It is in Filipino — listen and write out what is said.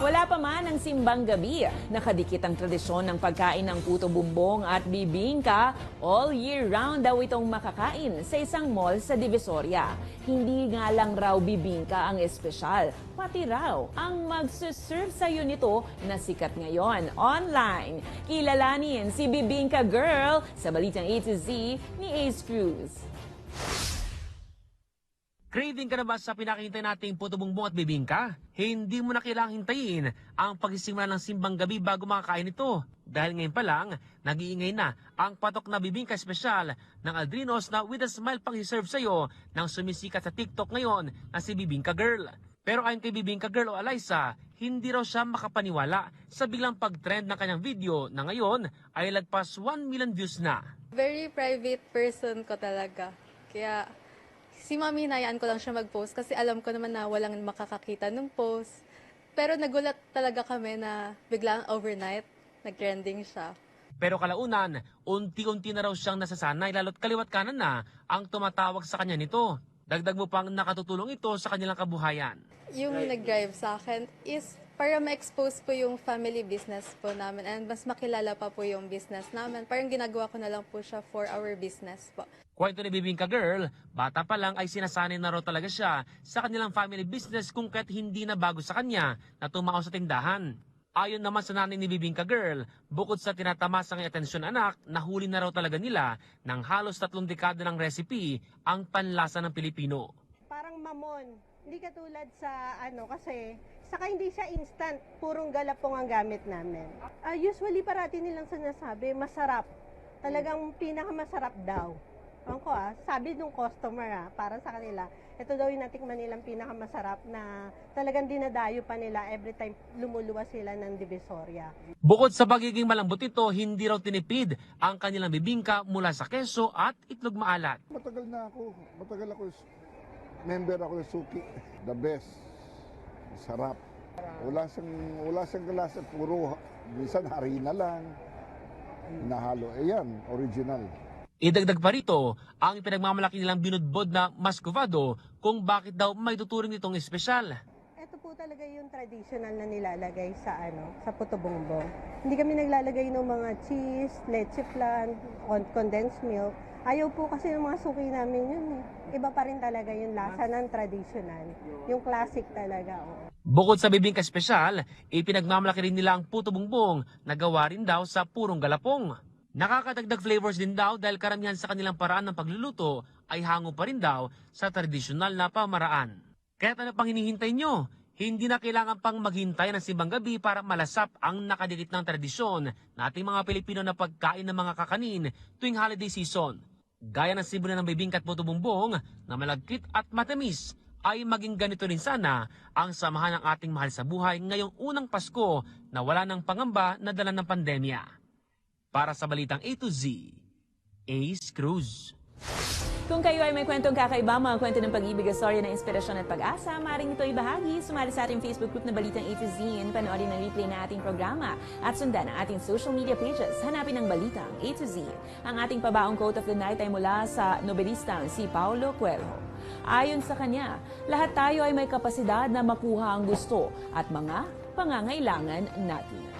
Wala pa man ang simbang gabi, nakadikit ang tradisyon ng pagkain ng puto bumbong at bibingka. All year round daw itong makakain sa isang mall sa Divisoria. Hindi nga lang raw bibingka ang espesyal, pati raw ang magsuserve sa iyo nito na sikat ngayon online. Kilalanin si Bibingka Girl sa Balitang A to Z ni Ace Cruz. Craving ka na ba sa pinakihintay nating puto bumbong at bibingka? Hindi mo na kailangang hintayin ang pagsisimula ng simbang gabi bago makakain ito. Dahil ngayon pa lang, nag-iingay na ang patok na bibingka espesyal ng Aldrinos na with a smile pang iserve sa'yo ng sumisikat sa TikTok ngayon na si Bibingka Girl. Pero ayon kay Bibingka Girl o Eliza, hindi raw siya makapaniwala sa biglang pag-trend ng kanyang video na ngayon ay lagpas 1 million views na. Very private person ko talaga. Kaya si mami hinayaan ko lang siya mag-post kasi alam ko naman na walang makakakita ng post. Pero nagulat talaga kami na biglang overnight, nag-trending siya. Pero kalaunan, unti-unti na raw siyang nasasanay lalo't kaliwat kanan na ang tumatawag sa kanya nito. Dagdag mo pang nakatutulong ito sa kanilang kabuhayan. Yung nag-drive sa akin is para ma-expose po yung family business po namin and mas makilala pa po yung business namin. Parang ginagawa ko na lang po siya for our business po. Kwento ni Bibingka Girl, bata pa lang ay sinasanay na raw talaga siya sa kanilang family business kung kaya't hindi na bago sa kanya na tumao sa tindahan. Ayon naman sa nanay ni Bibingka Girl, bukod sa tinatamasa ng atensyon anak, nahuli na raw talaga nila ng halos tatlong dekada ng recipe ang panlasa ng Pilipino. parang mamon. Hindi katulad sa ano kasi saka hindi siya instant, purong galapong ang gamit namin. Ah, usually parati nilang sinasabi, masarap. Talagang pinakamasarap daw. Ewan ko ah, sabi nung customer ah, para sa kanila, ito daw yung natikman nilang pinakamasarap na talagang dinadayo pa nila every time lumuluwas sila ng Divisoria. Bukod sa pagiging malambot ito, hindi raw tinipid ang kanilang bibingka mula sa keso at itlog maalat. Matagal na ako. Matagal ako. Member ako ng Suki. The best. Sarap. Wala siyang, wala siyang kalasa. Puro, minsan harina lang. Nahalo. Ayan, original. Idagdag pa rito ang pinagmamalaki nilang binudbod na mascovado kung bakit daw may tuturing nitong espesyal. Ito po talaga yung traditional na nilalagay sa ano, sa puto bongbong. Hindi kami naglalagay ng mga cheese, leche flan, con- condensed milk. Ayaw po kasi ng mga suki namin yun eh. Iba pa rin talaga yung lasa ng traditional. Yung classic talaga. Oh. Bukod sa bibingka espesyal, ipinagmamalaki rin nila ang puto bumbong na gawa rin daw sa purong galapong. Nakakadagdag flavors din daw dahil karamihan sa kanilang paraan ng pagluluto ay hango pa rin daw sa tradisyonal na pamaraan. Kaya ano pang hinihintay nyo? Hindi na kailangan pang maghintay ng simbang gabi para malasap ang nakadikit ng tradisyon nating mga Pilipino na pagkain ng mga kakanin tuwing holiday season. Gaya ng simbolo ng bibingka at bumbong na malagkit at matamis ay maging ganito rin sana ang samahan ng ating mahal sa buhay ngayong unang Pasko na wala ng pangamba na dala ng pandemya. Para sa Balitang A to Z, Ace Cruz. Kung kayo ay may kwentong kakaiba, mga kwento ng pag-ibig, storya ng inspirasyon at pag-asa, maaaring ito ibahagi. Sumali sa ating Facebook group na Balitang A to Z, panoorin ang replay na ating programa at sundan ang ating social media pages. Hanapin ang Balitang A to Z. Ang ating pabaong quote of the night ay mula sa nobelistang si Paulo Coelho. Ayon sa kanya, lahat tayo ay may kapasidad na makuha ang gusto at mga pangangailangan natin.